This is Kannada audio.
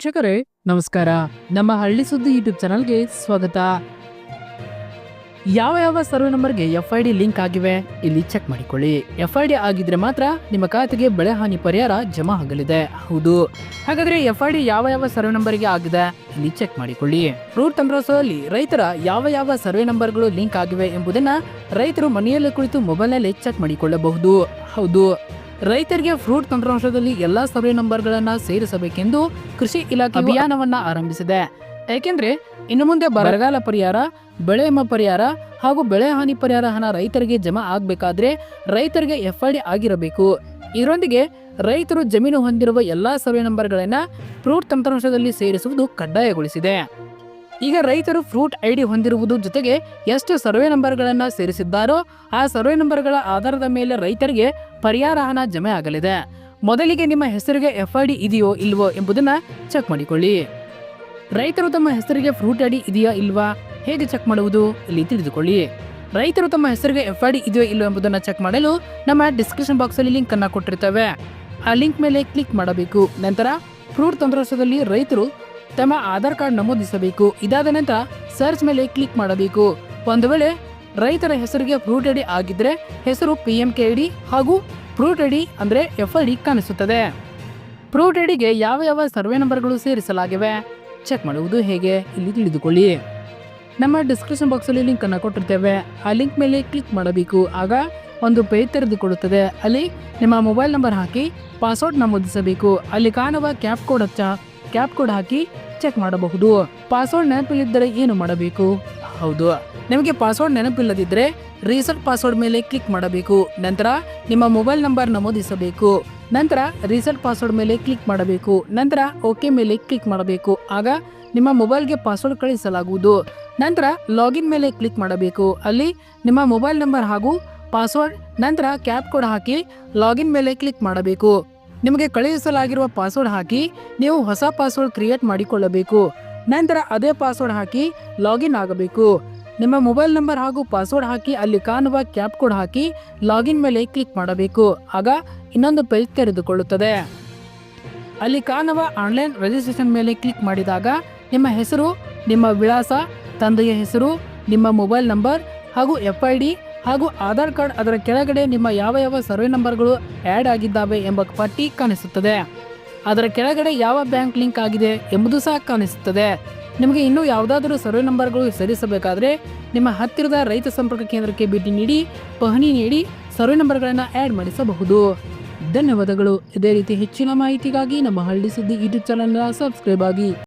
ವೀಕ್ಷಕರೇ, ನಮಸ್ಕಾರ. ನಮ್ಮ ಹಳ್ಳಿ ಸುದ್ದಿ ಯೂಟ್ಯೂಬ್ ಚಾನಲ್ಗೆ ಸ್ವಾಗತ. ಯಾವ ಯಾವ ಸರ್ವೆ ನಂಬರ್ಗೆ ಎಫ್ ಐ ಡಿ ಲಿಂಕ್ ಆಗಿವೆ, ಇಲ್ಲಿ ಚೆಕ್ ಮಾಡಿಕೊಳ್ಳಿ. ಎಫ್ ಐ ಡಿ ಆಗಿದ್ರೆ ಮಾತ್ರ ನಿಮ್ಮ ಖಾತೆಗೆ ಬೆಳೆ ಹಾನಿ ಪರಿಹಾರ ಜಮಾ ಆಗಲಿದೆ. ಹೌದು. ಹಾಗಾದ್ರೆ ಎಫ್ ಐ ಡಿ ಯಾವ ಯಾವ ಸರ್ವೆ ನಂಬರ್ಗೆ ಆಗಿದೆ, ಇಲ್ಲಿ ಚೆಕ್ ಮಾಡಿಕೊಳ್ಳಿ. ರೂಟ್ ತಂಬ್ರೋಸಲ್ಲಿ ರೈತರ ಯಾವ ಯಾವ ಸರ್ವೆ ನಂಬರ್ಗಳು ಲಿಂಕ್ ಆಗಿವೆ ಎಂಬುದನ್ನ ರೈತರು ಮನೆಯಲ್ಲೇ ಕುಳಿತು ಮೊಬೈಲ್ನಲ್ಲಿ ಚೆಕ್ ಮಾಡಿಕೊಳ್ಳಬಹುದು. ಹೌದು. ರೈತರಿಗೆ ಫ್ರೂಟ್ ತಂತ್ರಾಂಶದಲ್ಲಿ ಎಲ್ಲಾ ಸರ್ವೆ ನಂಬರ್ಗಳನ್ನು ಸೇರಿಸಬೇಕೆಂದು ಕೃಷಿ ಇಲಾಖೆ ಅಭಿಯಾನವನ್ನ ಆರಂಭಿಸಿದೆ. ಏಕೆಂದರೆ, ಇನ್ನು ಮುಂದೆ ಬರಗಾಲ ಪರಿಹಾರ ಬೆಳೆ ವಿಮಾ ಪರಿಹಾರ ಹಾಗೂ ಬೆಳೆ ಹಾನಿ ಪರಿಹಾರ ಹಣ ರೈತರಿಗೆ ಜಮಾ ಆಗಬೇಕಾದ್ರೆ ರೈತರಿಗೆ ಎಫ್ ಐ ಡಿ ಆಗಿರಬೇಕು. ಇದರೊಂದಿಗೆ ರೈತರು ಜಮೀನು ಹೊಂದಿರುವ ಎಲ್ಲಾ ಸರ್ವೆ ನಂಬರ್ಗಳನ್ನು ಫ್ರೂಟ್ ತಂತ್ರಾಂಶದಲ್ಲಿ ಸೇರಿಸುವುದು ಕಡ್ಡಾಯಗೊಳಿಸಿದೆ. ಈಗ ರೈತರು ಫ್ರೂಟ್ ಐಡಿ ಹೊಂದಿರುವುದು ಜೊತೆಗೆ ಎಷ್ಟು ಸರ್ವೆ ನಂಬರ್ಗಳನ್ನು ಸೇರಿಸಿದ್ದಾರೋ ಆ ಸರ್ವೆ ನಂಬರ್ಗಳ ಆಧಾರದ ಮೇಲೆ ರೈತರಿಗೆ ಪರಿಹಾರ ಹಣ ಜಮೆ ಆಗಲಿದೆ. ಮೊದಲಿಗೆ ನಿಮ್ಮ ಹೆಸರಿಗೆ ಎಫ್ ಐ ಡಿ ಇದೆಯೋ ಇಲ್ವೋ ಎಂಬುದನ್ನ ಚೆಕ್ ಮಾಡಿಕೊಳ್ಳಿ. ರೈತರು ತಮ್ಮ ಹೆಸರಿಗೆ ಫ್ರೂಟ್ ಐಡಿ ಇದೆಯೋ ಇಲ್ವಾ? ಹೇಗೆ ಚೆಕ್ ಮಾಡುವುದು? ಇಲ್ಲಿ ತಿಳಿದುಕೊಳ್ಳಿ. ರೈತರು ತಮ್ಮ ಹೆಸರಿಗೆ ಎಫ್ ಐ ಡಿ ಇದೆಯೋ ಇಲ್ವೋ ಎಂಬುದನ್ನು ಚೆಕ್ ಮಾಡಲು ನಮ್ಮ ಡಿಸ್ಕ್ರಿಪ್ಷನ್ ಬಾಕ್ಸಲ್ಲಿ ಲಿಂಕ್ ಅನ್ನ ಕೊಟ್ಟಿರ್ತೇವೆ. ಆ ಲಿಂಕ್ ಮೇಲೆ ಕ್ಲಿಕ್ ಮಾಡಬೇಕು. ನಂತರ ಫ್ರೂಟ್ ತಂತ್ರಾಂಶದಲ್ಲಿ ರೈತರು ತಮ್ಮ ಆಧಾರ್ ಕಾರ್ಡ್ ನಮೂದಿಸಬೇಕು. ಇದಾದ ನಂತರ ಸರ್ಚ್ ಮೇಲೆ ಕ್ಲಿಕ್ ಮಾಡಬೇಕು. ಒಂದು ವೇಳೆ ರೈತರ ಹೆಸರಿಗೆ ಫ್ರೂಟ್ ಐಡಿ ಆಗಿದ್ರೆ ಹೆಸರು ಪಿ ಎಂ ಕೆ ಐಡಿ ಹಾಗೂ ಫ್ರೂಟ್ ಐಡಿ ಅಂದ್ರೆ ಎಫ್ ಐ ಡಿ ಕಾಣಿಸುತ್ತದೆ. ಫ್ರೂಟ್ ಐಡಿಗೆ ಯಾವ ಯಾವ ಸರ್ವೆ ನಂಬರ್ಗಳು ಸೇರಿಸಲಾಗಿವೆ? ಚೆಕ್ ಮಾಡುವುದು ಹೇಗೆ? ಇಲ್ಲಿ ತಿಳಿದುಕೊಳ್ಳಿ. ನಮ್ಮ ಡಿಸ್ಕ್ರಿಪ್ಷನ್ ಲಿಂಕ್ ಅನ್ನು ಕೊಟ್ಟಿರ್ತೇವೆ. ಆ ಲಿಂಕ್ ಮೇಲೆ ಕ್ಲಿಕ್ ಮಾಡಬೇಕು. ಆಗ ಒಂದು ಪೇಜ್ ತೆರೆದುಕೊಳ್ಳುತ್ತದೆ. ಅಲ್ಲಿ ನಿಮ್ಮ ಮೊಬೈಲ್ ನಂಬರ್ ಹಾಕಿ ಪಾಸ್ವರ್ಡ್ ನಮೂದಿಸಬೇಕು. ಅಲ್ಲಿ ಕಾಣುವ ಕ್ಯಾಪ್ ಕೋಡ್ ಹಚ್ಚ. ಕ್ಯಾಪ್ ಕೋಡ್ ಹಾಕಿ ಚೆಕ್ ಮಾಡಬಹುದು. ಪಾಸ್ವರ್ಡ್ ನೆನಪಿಲ್ಲದಿದ್ದರೆ ಏನು ಮಾಡಬೇಕು? ಹೌದು. ನಿಮಗೆ ಪಾಸ್ವರ್ಡ್ ನೆನಪಿಲ್ಲದಿದ್ದರೆ ರೀಸೆಟ್ ಪಾಸ್ವರ್ಡ್ ಮೇಲೆ ಕ್ಲಿಕ್ ಮಾಡಬೇಕು. ನಂತರ ನಿಮ್ಮ ಮೊಬೈಲ್ ನಂಬರ್ ನಮೂದಿಸಬೇಕು. ನಂತರ ರೀಸೆಟ್ ಪಾಸ್ವರ್ಡ್ ಮೇಲೆ ಕ್ಲಿಕ್ ಮಾಡಬೇಕು. ನಂತರ ಓಕೆ ಮೇಲೆ ಕ್ಲಿಕ್ ಮಾಡಬೇಕು. ಆಗ ನಿಮ್ಮ ಮೊಬೈಲ್ಗೆ ಪಾಸ್ವರ್ಡ್ ಕಳಿಸಲಾಗುವುದು. ನಂತರ ಲಾಗಿನ್ ಮೇಲೆ ಕ್ಲಿಕ್ ಮಾಡಬೇಕು. ಅಲ್ಲಿ ನಿಮ್ಮ ಮೊಬೈಲ್ ನಂಬರ್ ಹಾಗೂ ಪಾಸ್ವರ್ಡ್, ನಂತರ ಕ್ಯಾಪ್ ಕೋಡ್ ಹಾಕಿ ಲಾಗಿನ್ ಮೇಲೆ ಕ್ಲಿಕ್ ಮಾಡಬೇಕು. ನಿಮಗೆ ಕಳುಹಿಸಲಾಗಿರುವ ಪಾಸ್ವರ್ಡ್ ಹಾಕಿ ನೀವು ಹೊಸ ಪಾಸ್ವರ್ಡ್ ಕ್ರಿಯೇಟ್ ಮಾಡಿಕೊಳ್ಳಬೇಕು. ನಂತರ ಅದೇ ಪಾಸ್ವರ್ಡ್ ಹಾಕಿ ಲಾಗಿನ್ ಆಗಬೇಕು. ನಿಮ್ಮ ಮೊಬೈಲ್ ನಂಬರ್ ಹಾಗೂ ಪಾಸ್ವರ್ಡ್ ಹಾಕಿ ಅಲ್ಲಿ ಕಾಣುವ ಕ್ಯಾಪ್ ಕೋಡ್ ಹಾಕಿ ಲಾಗಿನ್ ಮೇಲೆ ಕ್ಲಿಕ್ ಮಾಡಬೇಕು. ಆಗ ಇನ್ನೊಂದು ಪೇಜ್ ತೆರೆದುಕೊಳ್ಳುತ್ತದೆ. ಅಲ್ಲಿ ಕಾಣುವ ಆನ್ಲೈನ್ ರಿಜಿಸ್ಟ್ರೇಷನ್ ಮೇಲೆ ಕ್ಲಿಕ್ ಮಾಡಿದಾಗ ನಿಮ್ಮ ಹೆಸರು, ನಿಮ್ಮ ವಿಳಾಸ, ತಂದೆಯ ಹೆಸರು, ನಿಮ್ಮ ಮೊಬೈಲ್ ನಂಬರ್ ಹಾಗೂ ಎಫ್ ಐ ಡಿ ಹಾಗೂ ಆಧಾರ್ ಕಾರ್ಡ್ ಅದರ ಕೆಳಗಡೆ ನಿಮ್ಮ ಯಾವ ಯಾವ ಸರ್ವೆ ನಂಬರ್ಗಳು ಆ್ಯಡ್ ಆಗಿದ್ದಾವೆ ಎಂಬ ಪಟ್ಟಿ ಕಾಣಿಸುತ್ತದೆ. ಅದರ ಕೆಳಗಡೆ ಯಾವ ಬ್ಯಾಂಕ್ ಲಿಂಕ್ ಆಗಿದೆ ಎಂಬುದು ಸಹ ಕಾಣಿಸುತ್ತದೆ. ನಿಮಗೆ ಇನ್ನೂ ಯಾವುದಾದರೂ ಸರ್ವೆ ನಂಬರ್ಗಳು ಸೇರಿಸಬೇಕಾದರೆ ನಿಮ್ಮ ಹತ್ತಿರದ ರೈತ ಸಂಪರ್ಕ ಕೇಂದ್ರಕ್ಕೆ ಭೇಟಿ ನೀಡಿ, ಪಹಣಿ ನೀಡಿ, ಸರ್ವೆ ನಂಬರ್ಗಳನ್ನು ಆ್ಯಡ್ ಮಾಡಿಸಬಹುದು. ಧನ್ಯವಾದಗಳು. ಇದೇ ರೀತಿ ಹೆಚ್ಚಿನ ಮಾಹಿತಿಗಾಗಿ ನಮ್ಮ ಹಳ್ಳಿ ಸುದ್ದಿ ಯೂಟ್ಯೂಬ್ ಚಾನಲ್ನ ಸಬ್ಸ್ಕ್ರೈಬ್ ಆಗಿ.